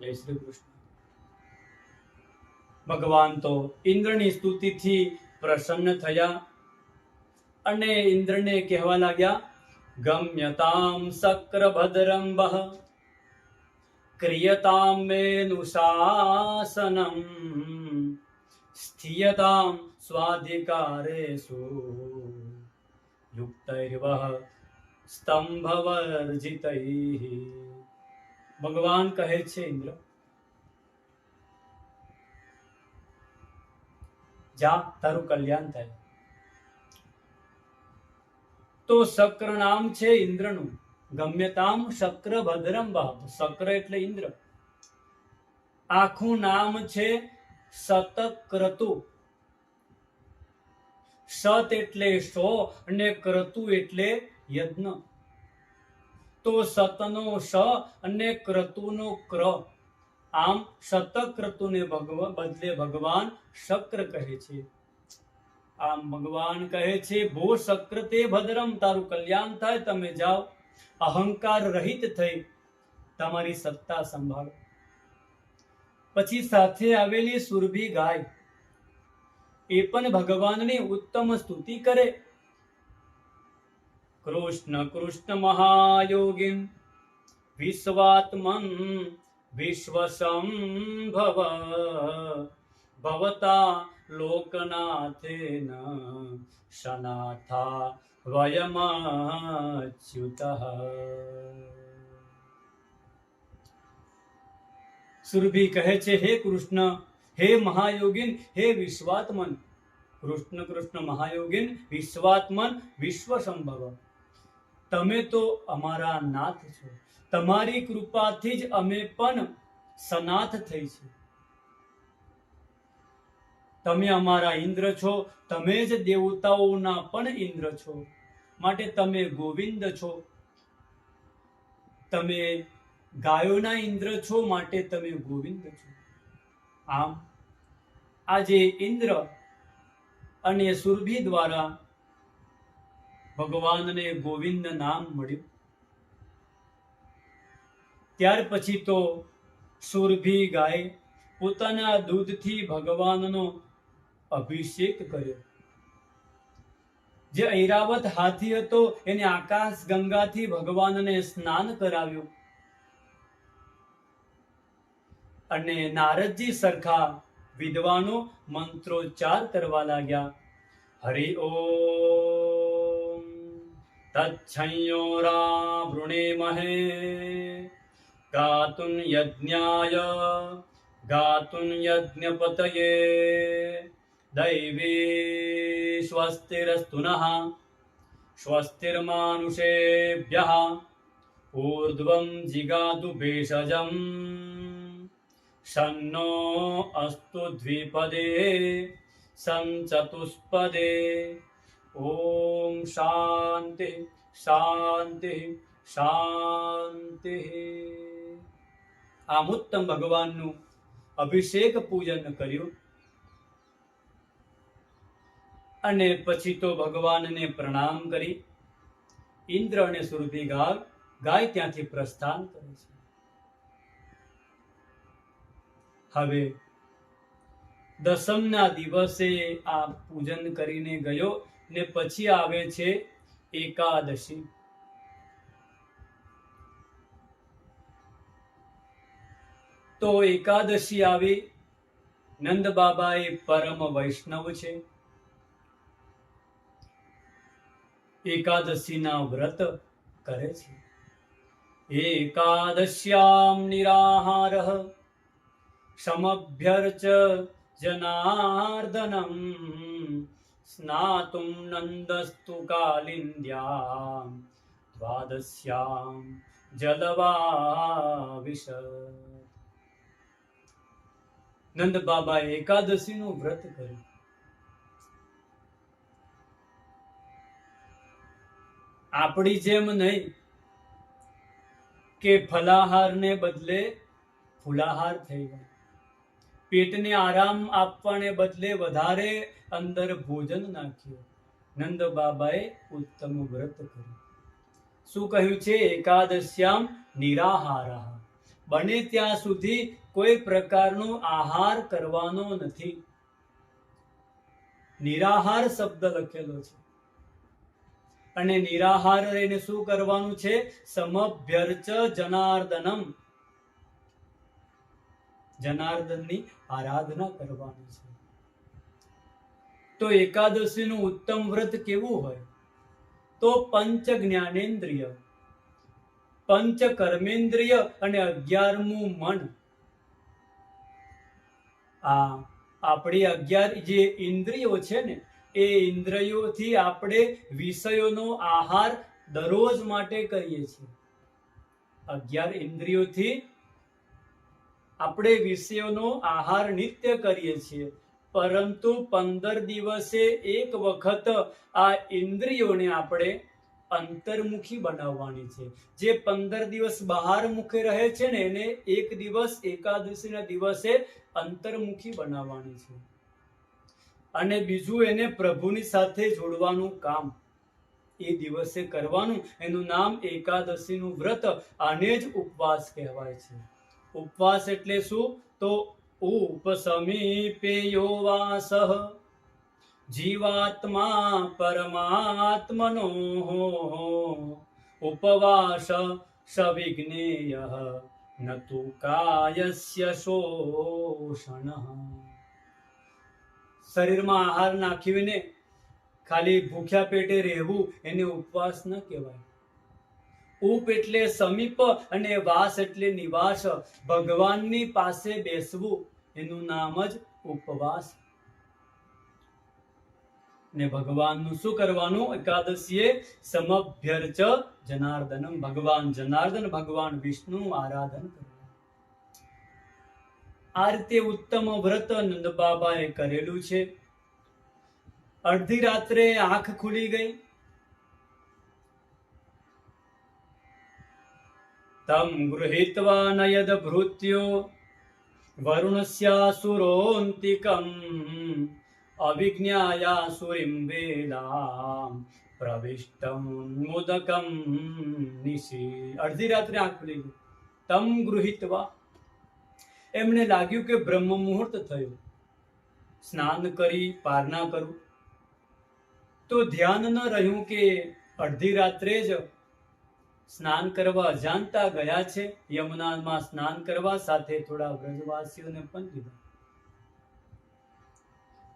જય શ્રી કૃષ્ણ. ભગવાન તો ઇન્દ્રની સ્તુતિથી પ્રસન્ન થયા અને ઇન્દ્રને કહેવા લાગ્યા, ગમ્યતામ શક્રભદ્રમ વહ ક્રિયતામ મેનુશાસનમ, સ્થિયતામ સ્વાધિકારેષુ યુક્તૈર્વહ સ્તંભવર્જિતૈઃ ભગવાન કહે છે, ઇન્દ્ર. જા, તારું કલ્યાણ થાય. તો શક્ર નામ છે ઇન્દ્રનું. ગમ્યતામ શક્ર ભદ્રમ બાપ. શક્ર એટલે ઇન્દ્ર. આખું નામ છે સતક્રતુ સત એટલે સો અને ક્રતુ એટલે યજ્ઞ. તો સતનો સ અને ક્રતુનો ક્ર. આમ શતક્રતુને ભગવ, બદલે ભગવાન શક્ર કહે છે. આમ ભગવાન કહે છે, ભો શક્ર તે ભદ્રમ, તારું કલ્યાણ થાય, તમે જાઓ. અહંકાર રહિત થઈ તમારી સત્તા સંભાળો. પછી સાથે આવેલી સુરભી ગાય. એ પણ ભગવાનની ઉત્તમ સ્તુતિ કરે. કૃષ્ણ કૃષ્ણ મહાયોગીન વિશ્વાત્મન વિશ્વસંભવ ભવતા લોકનાથેન સનાથા વયમાચ્યુત સુરભી કહે છે હે કૃષ્ણ હે મહાયોગીન હે વિશ્વાત્મન કૃષ્ણ કૃષ્ણ મહાયોગીન વિશ્વાત્મન વિશ્વ સંભવ તમે તો અમારા નાથ છો. તમારી કૃપાથી જ અમે પણ સનાથ થઈ છે તમે અમારા ઇન્દ્ર છો, તમે જ દેવતાઓના પણ ઇન્દ્ર છો. માટે તમે ગોવિંદ છો. તમે ગાયોના ઇન્દ્ર છો, માટે તમે ગોવિંદ છો. આમ આજે ઇન્દ્ર અને સુરભી દ્વારા ભગવાનને ગોવિંદ નામ મળ્યું. ત્યાર પછી તો સુરભી ગાય પોતાના દૂધથી ભગવાનનો અભિષેક કર્યો. જે ઐરાવત હાથી હતો એને આકાશ ગંગાથી ભગવાનને સ્નાન કરાવ્યું. અને નારદજી સરખા વિદ્વાનો મંત્રોચ્ચાર કરવા લાગ્યા. હરિ ઓમ વૃણેમહે ગાતુન યજ્ઞાય ગાતુન યજ્ઞપતયે દૈવી સ્વસ્તિરસ્તુ નઃ સ્વસ્તિર્માનુષેભ્યઃ ઊર્ધ્વં જિગાતુ ભેષજમ શન્નો અસ્તુ દ્વિપદે સંચતુષ્પદે ઓમ શાંતિ શાંતિ શાંતિ આમ ઉત્તમ ભગવાનનું અભિષેક પૂજન કર્યું. અને પછી તો ભગવાનને પ્રણામ કરી. ઇન્દ્ર અને સુરભી ગાય ગાય ત્યાંથી પ્રસ્થાન કરે છે. હવે દસમના દિવસે આ પૂજન કરીને ગયો. ને પછી આવે છે એકાદશી. તો એકાદશી આવી, નંદ બાબા એ પરમ વૈષ્ણવ છે. એકાદશીના વ્રત કરે છે. એકાદશ્યામ નિરાહાર, સમભ્યર્ચ જનાર્દનમ. સ્નાતુમ નંદસ્તુ કાલિંદ્યામ દ્વાદશ્યામ જલવાવિશ નંદ બાબા એકાદશીનું વ્રત કર્યું આપણી જેમ નહીં કે ફલાહારને બદલે ફુલાહાર થઈ ગયા પેટને આરામ આપવાને બદલે વધારે અંદર ભોજન નાખ્યું. નંદ બાબાએ ઉત્તમ વ્રત કર્યું. શું કહ્યું છે? એકાદશ્યામ નિરાહાર. બને ત્યાં સુધી કોઈ પ્રકારનો આહાર કરવાનો નથી. નિરાહાર શબ્દ લખેલો છે. અને નિરાહાર રહીને શું કરવાનું છે? સમભ્યર્ચ જનાર્દનમ. જનાર્દનની આરાધના કરવાની છે. તો એકાદશીનું ઉત્તમ વ્રત કેવું હોય? તો પંચ જ્ઞાનેન્દ્રિય પંચ કર્મેન્દ્રિય અને અગિયારમું મન. આ આપણી અગિયાર જે ઇન્દ્રિયો છે ને, એ ઇન્દ્રિયોથી આપણે વિષયોનો આહાર દરરોજ માટે કરીએ છીએ. અગિયાર ઇન્દ્રિયોથી આપણે વિષયોનો આહાર નિત્ય કરીએ છીએ. પરંતુ પંદર દિવસે એક વખત આ ઇન્દ્રિયોને આપણે અંતર્મુખી બનાવવાની છે. જે પંદર દિવસ બહાર મુખે રહે છે ને એને એક દિવસ, એકાદશીના દિવસે અંતર્મુખી બનાવવાની છે. અને બીજું એને પ્રભુની સાથે જોડવાનું કામ. એ દિવસે કરવાનું, એનું નામ એકાદશીનું વ્રત આને જ ઉપવાસ કહેવાય છે. ઉપવાસ એટલે શું? તો ઉપસમીપે યો વાસઃ જીવાત્મા પરમાત્મનો ઉપવાસ સવિજ્ઞેય ન તુ કાયસ્ય શોષણ. શરીરમાં આહાર નાખીને ખાલી ભૂખ્યા પેટે રહેવું એને ઉપવાસ ન કહેવાય. ઉપ એટલે સમીપ અને વાસ એટલે નિવાસ. ભગવાનની પાસે બેસવું, એનું નામ જ ઉપવાસ. ને ભગવાનનું શું કરવાનું? એકાદશીએ સમભ્યર્ચ જનાર્દનમ. ભગવાન જનાર્દન, ભગવાન વિષ્ણુ આરાધન આ રીતે ઉત્તમ વ્રત નંદ બાબાએ કરેલું છે. અડધી રાત્રે આંખ ખુલી ગઈ. તમ गृहीत्वा ભૃત્યો વરુણસ્યાસુરોન્તિકમ અવિજ્ઞાયાસુરીમ વેલામ પ્રવિષ્ટમ મુદકમ નિશી અડધી રાત્રે આંખ ખુલી ગઈ તમ ગૃહિતવા એમને લાગ્યું કે બ્રહ્મ મુહૂર્ત થયું. સ્નાન કરી, પારણા કરું. તો ધ્યાન ન રહ્યું કે અડધી રાત્રે જ સ્નાન કરવા અજાણતા ગયા છે. યમુનામાં સ્નાન કરવા સાથે થોડા વ્રજવાસીઓને પણ દીધા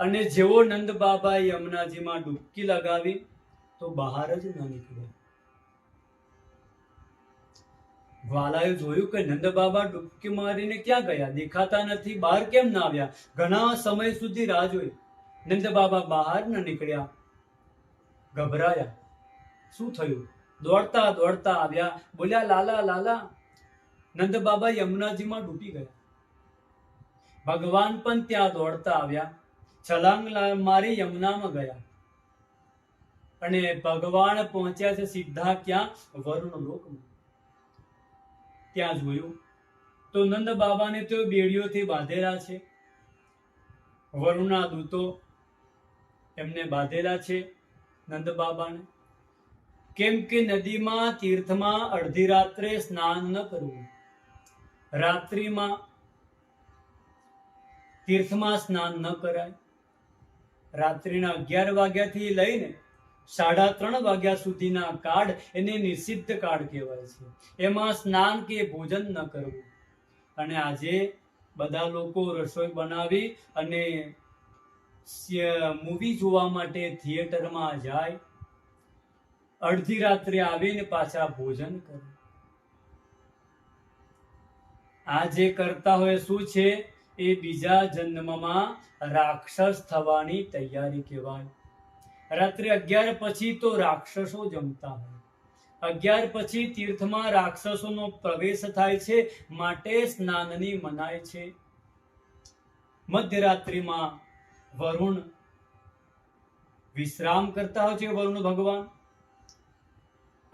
અને જેવો નંદ બાબા યમુનાજીમાં ડૂબકી લગાવી, તો બહાર જ ન નીકળ્યા. ગ્વાલાએ જોયું કે નંદ બાબા ડૂબકી મારીને ક્યાં ગયા? દેખાતા નથી. બહાર કેમ ના આવ્યા? ઘણા સમય સુધી રાહ જોઈ. નંદ બાબા બહાર ન નીકળ્યા. ગભરાયા. શું થયું? દોડતા દોડતા આવ્યા. બોલ્યા, લાલા લાલા, નંદ બાબા યમુનાજીમાં ડૂબી ગયા. ભગવાન પણ ત્યાં દોડતા આવ્યા. છલાંગ મારી યમુનામાં ગયા. અને ભગવાન પહોંચ્યા છે સીધા ક્યાં? વરુણ લોકમાં. ત્યાં જોયું. તો નંદ બાબાને તો બેડીઓથી બાંધેલા છે. વરુણના દૂતો એમને બાંધેલા છે નંદ બાબાને. કેમ કે નદીમાં તીર્થમાં અડધી રાત્રે સ્નાન ન કરવું. રાત્રિમાં તીર્થમાં સ્નાન ન કરાય. રાત્રિના અગિયાર વાગ્યાથી લઈને સાડા ત્રણ વાગ્યા સુધીના કાળ એને નિષિદ્ધ કાળ કહેવાય છે. એમાં સ્નાન કે ભોજન ન કરવું. અને આજે બધા લોકો રસોઈ બનાવી અને મૂવી જોવા માટે થિયેટરમાં જાય અડધી રાત્રે આવીને પાછા ભોજન કરે. આ જે કરતા હોય શું છે? એ બીજા જન્મમાં રાક્ષસ થવાની તૈયારી કહેવાય. રાત્રે અગિયાર પછી તો રાક્ષસો જમતા હોય. અગિયાર પછી તીર્થમાં રાક્ષસોનો પ્રવેશ થાય છે, માટે સ્નાનની મનાય છે. મધ્યરાત્રિમાં વરુણ વિશ્રામ કરતા હોય છે વરુણ ભગવાન.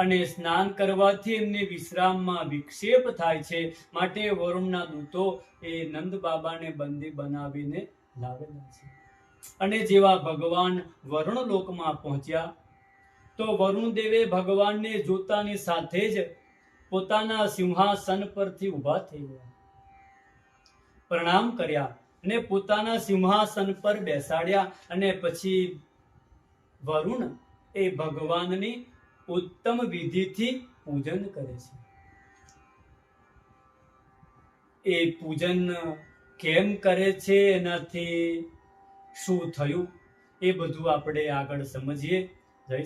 અને સ્નાન કરવાથી એમને વિશ્રામમાં વિક્ષેપ થાય છે. માટે વરુણના દૂતો એ નંદ બાબાને બંદી બનાવીને લાવેલા છે. અને જેવા ભગવાન વરુણ લોકમાં પહોંચ્યા, તો વરુણ દેવે ભગવાનને જોતાની સાથે જ પોતાના સિંહાસન પરથી ઊભા થઈ ગયા. પ્રણામ કર્યા અને પોતાના સિંહાસન પર બેસાડ્યા અને પછી વરુણ એ ભગવાનની ઉત્તમ વિધિથી પૂજન કરે છે. એ પૂજન કેમ કરે છે એનાથી શું થયું એ બધું આપણે આગળ સમજીએ. જય